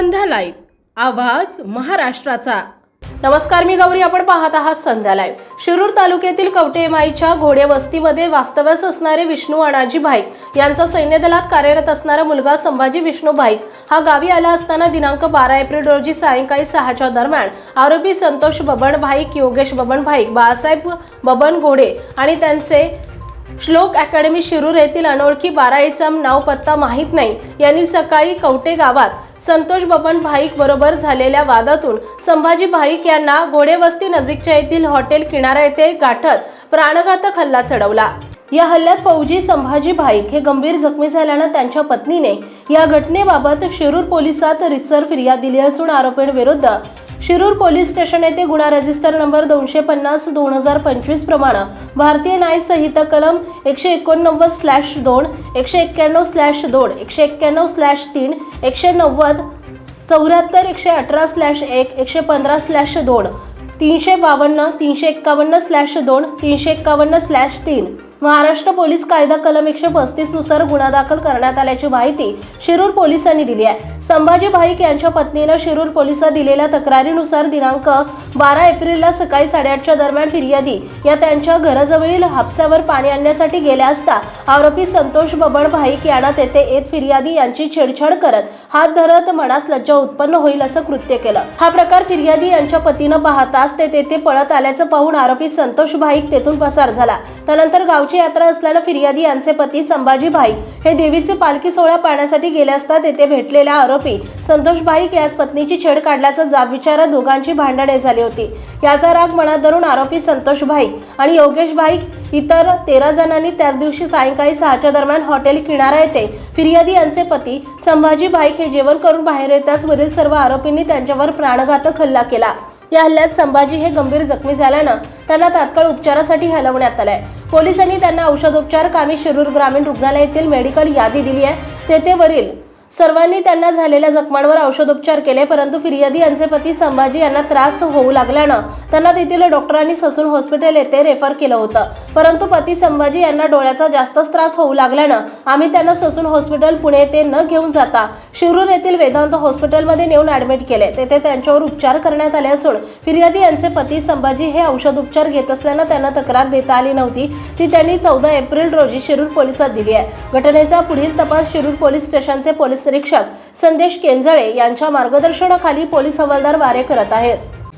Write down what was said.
संध्या live आवाज महाराष्ट्राचा. नमस्कार मी गौरी. आपण पाहत आहात संध्या लाईव्ह शिरूर तालुक्यातील कवटेमाईच्या घोडे वस्तीमध्ये वास्तव्यास असणारे विष्णू अणाजी भाईक यांचा सैन्य दलात कार्यरत असणारा मुलगा संभाजी विष्णू भाईक हा गावी आला असताना दिनांक बारा एप्रिल रोजी सायंकाळी सहाच्या दरम्यान आरोपी संतोष बबन भाईक योगेश बबन भाईक बाळासाहेब बबन घोडे आणि त्यांचे श्लोक अकॅडमी शिरूर येथील अनोळखी बारा इसम नाव पत्ता माहीत नाही. यांनी सकाळी कवटे गावात संतोष बबन भाईक बरोबर झालेल्या वादातून संभाजी भाईक यांना घोडेवस्ती नजीकच्या येथील हॉटेल किनारा येथे गाठत प्राणघातक हल्ला चढवला. या हल्ल्यात फौजी संभाजी भाईक हे गंभीर जखमी झाल्यानं त्यांच्या पत्नीने या घटनेबाबत शिरूर पोलिसात रितसर फिर्याद दिली असून आरोपींविरुद्ध शिरूर पोलीस स्टेशन येथे गुन्हा रजिस्टर नंबर दोनशे पन्नास दोन हजार पंचवीस प्रमाणे भारतीय न्याय संहिता कलम एकशे एकोणनव्वद स्लॅश दोन एकशे एक्क्याण्णव स्लॅश दोन एकशे एक्क्याण्णव स्लॅश तीन एकशे नव्वद चौऱ्याहत्तर एकशे अठरा स्लॅश एक एकशे पंधरा स्लॅश दोन तीनशे बावन्न तीनशे एक्कावन्न स्लॅश दोन तीनशे एक्कावन्न स्लॅश तीन. महाराष्ट्र पोलीस कायदा कलम एकशे पस्तीसनुसार गुन्हा दाखल करण्यात आल्याची माहिती शिरूर पोलिसांनी दिली आहे. संभाजी भाईक यांच्या पत्नीनं शिरूर पोलिसात दिलेल्या तक्रारीनुसार दिनांक बारा एप्रिलला सकाळी साडेआठच्या दरम्यान फिर्यादी या त्यांच्या घराजवळील हापसावर पाणी आणण्यासाठी गेल्या असता आरोपी संतोष बबन भाईक यांना तेथे येत फिर्यादी यांची छेडछाड करत हात धरत मनास लज्जा उत्पन्न होईल असं कृत्य केलं. हा प्रकार फिर्यादी यांच्या पतीनं पाहताच ते तेथे पळत आल्याचं पाहून आरोपी संतोष भाईक तेथून पसार झाला. त्यानंतर गावची यात्रा असलेल्या फिर्यादी यांचे पती संभाजी भाई हे देवीचे पालखी सोहळा पाहण्यासाठी गेले असता तेथे भेटलेल्या आरोपी संतोष भाईक यास पत्नीची छेड काढल्याचा जाब विचारात दोघांची भांडणे झाली होती. याचा राग मनात धरून आरोपी संतोष भाईक आणि योगेश भाईक इतर तेरा जणांनी त्याच दिवशी सायंकाळी सहाच्या दरम्यान हॉटेल किनारा येथे फिर्यादी यांचे पती संभाजी भाईक हे जेवण करून बाहेर येताच वरील सर्व आरोपींनी त्यांच्यावर प्राणघातक हल्ला केला. या हल्ल्यात संभाजी हे गंभीर जखमी झाल्यानं त्यांना तात्काळ उपचारासाठी हलवण्यात आलंय. पोलिसांनी त्यांना औषधोपचार कामी शिरूर ग्रामीण रुग्णालयातील मेडिकल यादी दिली आहे. तेथे वरील सर्वांनी त्यांना झालेल्या जखमांवर औषधोपचार केले परंतु फिर्यादी यांचे पती संभाजी यांना त्रास होऊ लागल्यानं त्यांना तेथील डॉक्टरांनी ससून हॉस्पिटल येथे रेफर केलं होतं. परंतु पती संभाजी यांना डोळ्याचा जास्तच त्रास होऊ लागल्यानं आम्ही त्यांना ससून हॉस्पिटल पुणे येथे न घेऊन जाता शिरूर येथील वेदांत हॉस्पिटलमध्ये नेऊन ऍडमिट केले. तेथे त्यांच्यावर उपचार करण्यात आले असून फिर्यादी यांचे पती संभाजी हे औषध उपचार घेत असल्यानं त्यांना तक्रार देता आली नव्हती. ती त्यांनी चौदा एप्रिल रोजी शिरूर पोलिसात दिली आहे. घटनेचा पुढील तपास शिरूर पोलीस स्टेशनचे पोलीस निरीक्षक संदेश केंजळे यांच्या मार्गदर्शनाखाली पोलीस हवालदार वारे करत आहेत.